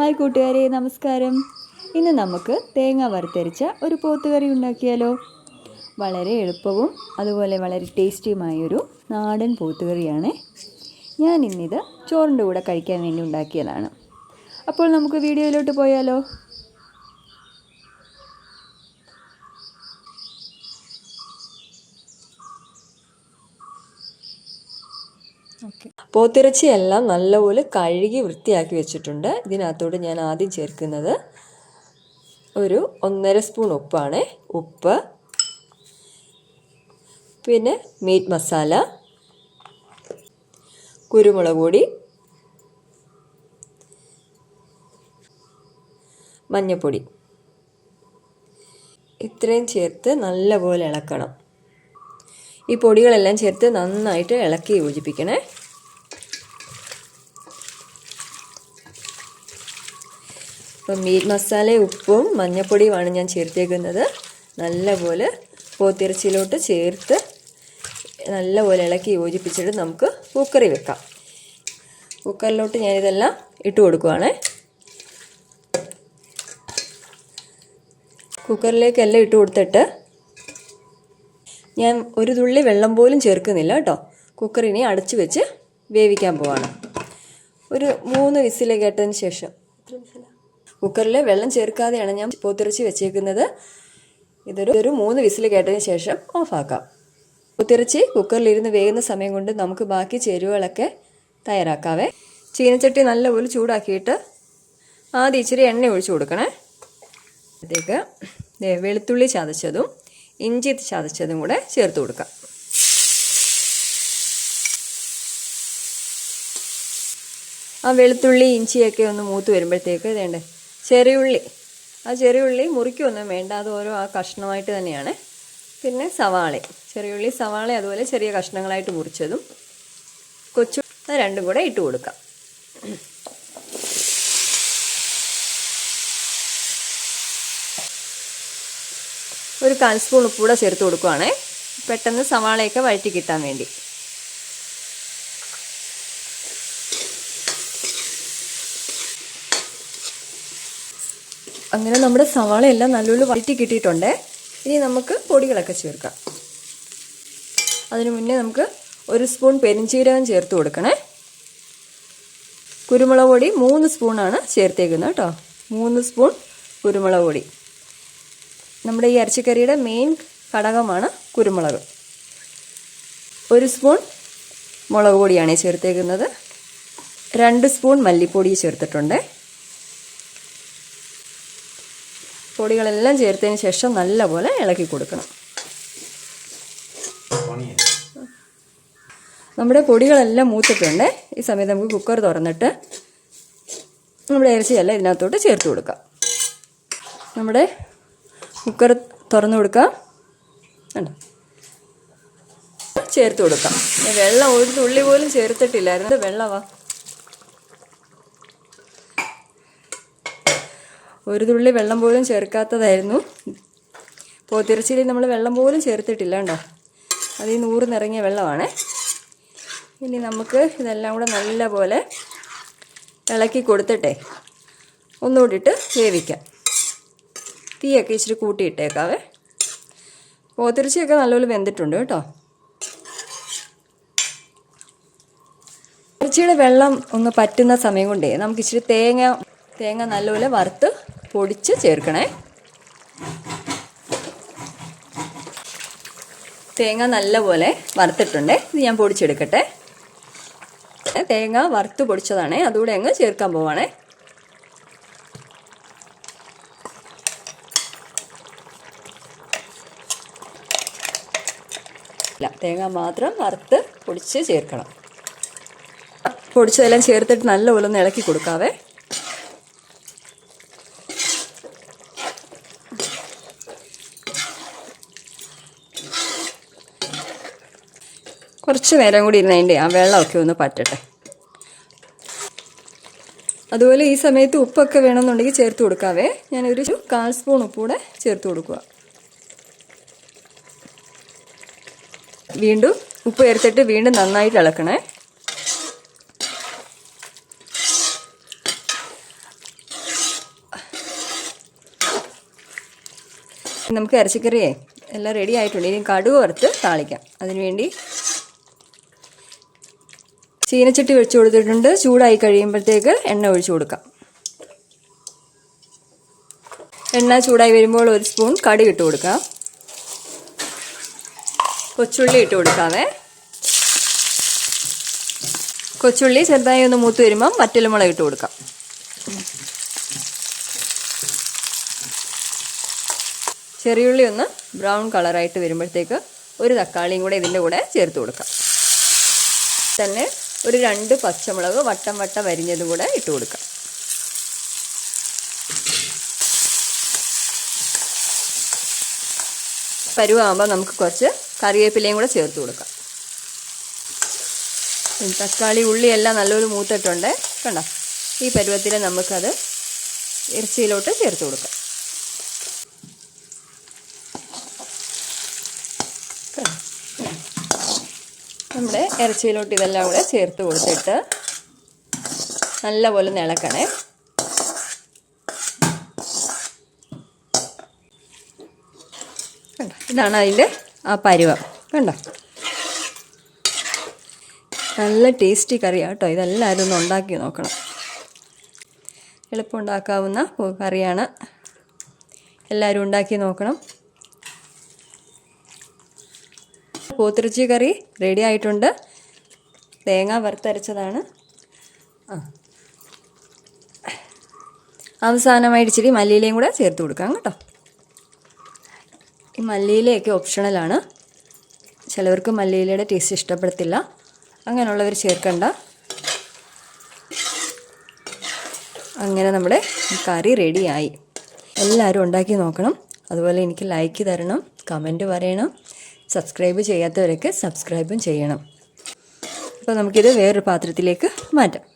Hi കൂട്ടുകാരെ നമസ്കാരം. ഇന്ന് നമുക്ക് തേങ്ങ വറുത്തരിച്ച ഒരു പോത്തുകറി ഉണ്ടാക്കിയാലോ? വളരെ എളുപ്പവും അതുപോലെ വളരെ ടേസ്റ്റിയുമായൊരു നാടൻ പോത്തുകറിയാണ് ഞാൻ ഇന്നിത് ചോറിന്റെ കൂടെ കഴിക്കാൻ വേണ്ടി ഉണ്ടാക്കിയതാണ്. അപ്പോൾ നമുക്ക് വീഡിയോയിലോട്ട് പോയാലോ? പോത്തിറച്ചിയെല്ലാം നല്ലപോലെ കഴുകി വൃത്തിയാക്കി വെച്ചിട്ടുണ്ട്. ഇതിനകത്തോട് ഞാൻ ആദ്യം ചേർക്കുന്നത് ഒരു ഒന്നര സ്പൂൺ ഉപ്പാണ്. ഉപ്പ് പിന്നെ മീറ്റ് മസാല കുരുമുളക് പൊടി മഞ്ഞൾപ്പൊടി ഇത്രയും ചേർത്ത് നല്ലപോലെ ഇളക്കണം. ഈ പൊടികളെല്ലാം ചേർത്ത് നന്നായിട്ട് ഇളക്കി യോജിപ്പിക്കണേ. അപ്പം മീറ്റ് മസാല ഉപ്പും മഞ്ഞപ്പൊടിയുമാണ് ഞാൻ ചേർത്തേക്കുന്നത്. നല്ലപോലെ പോത്തിറച്ചിയിലോട്ട് ചേർത്ത് നല്ലപോലെ ഇളക്കി യോജിപ്പിച്ചിട്ട് നമുക്ക് കുക്കറി വെക്കാം. കുക്കറിലോട്ട് ഞാനിതെല്ലാം ഇട്ട് കൊടുക്കുവാണേ. കുക്കറിലേക്കെല്ലാം ഇട്ട് കൊടുത്തിട്ട് ഞാൻ ഒരു തുള്ളി വെള്ളം പോലും ചേർക്കുന്നില്ല കേട്ടോ. കുക്കറിനെ അടച്ചു വെച്ച് വേവിക്കാൻ പോവാണ്. ഒരു മൂന്ന് വിസിൽ കേട്ടതിന് ശേഷം. കുക്കറിൽ വെള്ളം ചേർക്കാതെയാണ് ഞാൻ പോത്തിറച്ചി വെച്ചേക്കുന്നത്. ഇതൊരു ഒരു മൂന്ന് വിസിൽ കേട്ടതിന് ശേഷം ഓഫാക്കാം. കുക്കറിൽ കുക്കറിലിരുന്ന് വേകുന്ന സമയം കൊണ്ട് നമുക്ക് ബാക്കി ചേരുവകളൊക്കെ തയ്യാറാക്കാവേ. ചീനച്ചട്ടി നല്ലപോലെ ചൂടാക്കിയിട്ട് ആദ്യം ഇച്ചിരി എണ്ണ ഒഴിച്ചു കൊടുക്കണേ. ദേ വെളുത്തുള്ളി ചതച്ചതും ഇഞ്ചി ചതച്ചതും കൂടെ ചേർത്ത് കൊടുക്കാം. ആ വെളുത്തുള്ളി ഇഞ്ചിയൊക്കെ ഒന്ന് മൂത്ത് വരുമ്പോഴത്തേക്ക് വേണ്ടേ ചെറിയുള്ളി. ആ ചെറിയുള്ളി മുറിക്കൊന്നും വേണ്ട. അത് ഓരോ ആ കഷ്ണമായിട്ട് തന്നെയാണ്. പിന്നെ സവാള. ചെറിയുള്ളി സവാള അതുപോലെ ചെറിയ കഷ്ണങ്ങളായിട്ട് മുറിച്ചതും കൊച്ചു അത് രണ്ടും കൂടെ ഇട്ട് കൊടുക്കാം. ഒരു കാൽ സ്പൂൺ ഉപ്പൂടെ ചേർത്ത് കൊടുക്കുവാണേ. പെട്ടെന്ന് സവാളയൊക്കെ വഴറ്റി കിട്ടാൻ വേണ്ടി. അങ്ങനെ നമ്മുടെ സവാളയെല്ലാം നല്ലപോലെ വഴറ്റി കിട്ടിയിട്ടുണ്ട്. ഇനി നമുക്ക് പൊടികളൊക്കെ ചേർക്കാം. അതിനു മുന്നേ നമുക്ക് ഒരു സ്പൂൺ പെരിഞ്ചീരകം ചേർത്ത് കൊടുക്കണേ. കുരുമുളക് പൊടി മൂന്ന് സ്പൂണാണ് ചേർത്തേക്കുന്നത് കേട്ടോ. മൂന്ന് സ്പൂൺ കുരുമുളക് പൊടി. നമ്മുടെ ഈ ഇറച്ചിക്കറിയുടെ മെയിൻ ഘടകമാണ് കുരുമുളക്. ഒരു സ്പൂൺ മുളക് പൊടിയാണ് ചേർത്തേക്കുന്നത്. രണ്ട് സ്പൂൺ മല്ലിപ്പൊടി ചേർത്തിട്ടുണ്ട്. പൊടികളെല്ലാം ചേർത്തതിന് ശേഷം നല്ലപോലെ ഇളക്കി കൊടുക്കണം. നമ്മുടെ പൊടികളെല്ലാം മൂത്തിട്ടുണ്ട്. ഈ സമയത്ത് നമുക്ക് കുക്കർ തുറന്നിട്ട് നമ്മുടെ ഇറച്ചിയെല്ലാം ഇതിനകത്തോട്ട് ചേർത്ത് കൊടുക്കാം. നമ്മുടെ കുക്കർ തുറന്നു കൊടുക്കാം. കണ്ടോ? ചേർത്ത് കൊടുക്കാം. വെള്ളം ഒരു തുള്ളി പോലും ചേർത്തിട്ടില്ലായിരുന്നു. വെള്ളമാ ഒരു തുള്ളി വെള്ളം പോലും ചേർക്കാത്തതായിരുന്നു. പോത്തിറച്ചിയിൽ നമ്മൾ വെള്ളം പോലും ചേർത്തിട്ടില്ല കേട്ടോ. നൂറ് നിറങ്ങിയ വെള്ളമാണ്. ഇനി നമുക്ക് ഇതെല്ലാം കൂടെ നല്ലപോലെ ഇളക്കി കൊടുത്തിട്ടേ. ഒന്നുകൂടിയിട്ട് വേവിക്കാം. തീയൊക്കെ ഇച്ചിരി കൂട്ടിയിട്ടേക്കാവേ. പോത്തിറച്ചിയൊക്കെ നല്ലപോലെ വെന്തിട്ടുണ്ട് കേട്ടോ. ഇറച്ചിയുടെ വെള്ളം ഒന്ന് പറ്റുന്ന സമയം കൊണ്ടേ നമുക്ക് ഇച്ചിരി തേങ്ങ തേങ്ങ നല്ലപോലെ വറുത്ത് പൊടിച്ച് ചേർക്കണേ. തേങ്ങ നല്ലപോലെ വറുത്തിട്ടുണ്ട്. ഇത് ഞാൻ പൊടിച്ചെടുക്കട്ടെ. തേങ്ങ വറുത്ത് പൊടിച്ചതാണ്. അതുകൂടെ അങ്ങ് ചേർക്കാൻ പോവാണേ. ഇല്ല തേങ്ങ മാത്രം വറുത്ത് പൊടിച്ച് ചേർക്കണം. പൊടിച്ചതെല്ലാം ചേർത്തിട്ട് നല്ലപോലെ ഒന്ന് ഇളക്കി കൊടുക്കാവേ. കുറച്ച് നേരം കൂടി ഇരുന്നതിന്റെ ആ വെള്ളമൊക്കെ ഒന്ന് പറ്റട്ടെ. അതുപോലെ ഈ സമയത്ത് ഉപ്പൊക്കെ വേണമെന്നുണ്ടെങ്കിൽ ചേർത്ത് കൊടുക്കാവേ. ഞാനൊരു കാൽ സ്പൂൺ ഉപ്പൂടെ ചേർത്ത് കൊടുക്കുക. വീണ്ടും ഉപ്പ് ചേർത്തിട്ട് വീണ്ടും നന്നായിട്ട് ഇളക്കണേ. നമുക്ക് ഇറച്ചിക്കറിയേ എല്ലാം റെഡി ആയിട്ടുണ്ട്. ഇനി കടുക് വറുത്ത് താളിക്കാം. അതിനുവേണ്ടി ചീനച്ചട്ടി വെച്ച് കൊടുത്തിട്ടുണ്ട്. ചൂടായി കഴിയുമ്പോഴത്തേക്ക് എണ്ണ ഒഴിച്ചു കൊടുക്കാം. എണ്ണ ചൂടായി വരുമ്പോൾ ഒരു സ്പൂൺ കടി ഇട്ട് കൊടുക്കാം. കൊച്ചുള്ളി ഇട്ട് കൊടുക്കാവേ. കൊച്ചുള്ളി ചെറുതായി ഒന്ന് മൂത്ത് വരുമ്പം വറ്റലുമുളക് ഇട്ട് കൊടുക്കാം. ചെറിയുള്ളി ഒന്ന് ബ്രൗൺ കളറായിട്ട് വരുമ്പോഴത്തേക്ക് ഒരു തക്കാളിയും കൂടെ ഇതിന്റെ കൂടെ ചേർത്ത് കൊടുക്കാം. തന്നെ ഒരു രണ്ട് പച്ചമുളക് വട്ടം വട്ടം വരിഞ്ഞതും കൂടെ ഇട്ട് കൊടുക്കാം. പരുവാകുമ്പോൾ നമുക്ക് കുറച്ച് കറിവേപ്പിലയും കൂടെ ചേർത്ത് കൊടുക്കാം. തക്കാളി ഉള്ളി എല്ലാം നല്ലൊരു മൂത്തിട്ടുണ്ട്. കണ്ടോ? ഈ പരുവത്തിൽ നമുക്കത് ഇറച്ചിയിലോട്ട് ചേർത്ത് കൊടുക്കാം. നമ്മുടെ ഇറച്ചിയിലോട്ട് ഇതെല്ലാം കൂടെ ചേർത്ത് കൊടുത്തിട്ട് നല്ലപോലെ നിളക്കണേ. കണ്ടോ? ഇതാണ് അതിന്റെ ആ പരുവം. കണ്ടോ? നല്ല ടേസ്റ്റി കറിയാണ് കേട്ടോ. ഇതെല്ലാവരും ഒന്ന് ഉണ്ടാക്കി നോക്കണം. എളുപ്പം ഉണ്ടാക്കാവുന്ന കറിയാണ്. എല്ലാവരും ഉണ്ടാക്കി നോക്കണം. പോത്തിറച്ചി കറി റെഡി ആയിട്ടുണ്ട്. തേങ്ങ വറുത്തരച്ചതാണ്. ആ. അവസാനമായിട്ട് ഇച്ചിരി മല്ലിയിലയും കൂടെ ചേർത്ത് കൊടുക്കാം കേട്ടോ. ഈ മല്ലിയിലയൊക്കെ ഓപ്ഷണലാണ് ചിലവർക്ക് മല്ലിയിലയുടെ ടേസ്റ്റ് ഇഷ്ടപ്പെടത്തില്ല. അങ്ങനെയുള്ളവർ ചേർക്കണ്ട. അങ്ങനെ നമ്മുടെ കറി റെഡിയായി എല്ലാവരും ഉണ്ടാക്കി നോക്കണം. അതുപോലെ എനിക്ക് ലൈക്ക് തരണം കമന്റ് പറയണം. സബ്സ്ക്രൈബ് ചെയ്യാത്തവരൊക്കെ സബ്സ്ക്രൈബും ചെയ്യണം. അപ്പോൾ നമുക്കിത് വേറൊരു പാത്രത്തിലേക്ക് മാറ്റാം.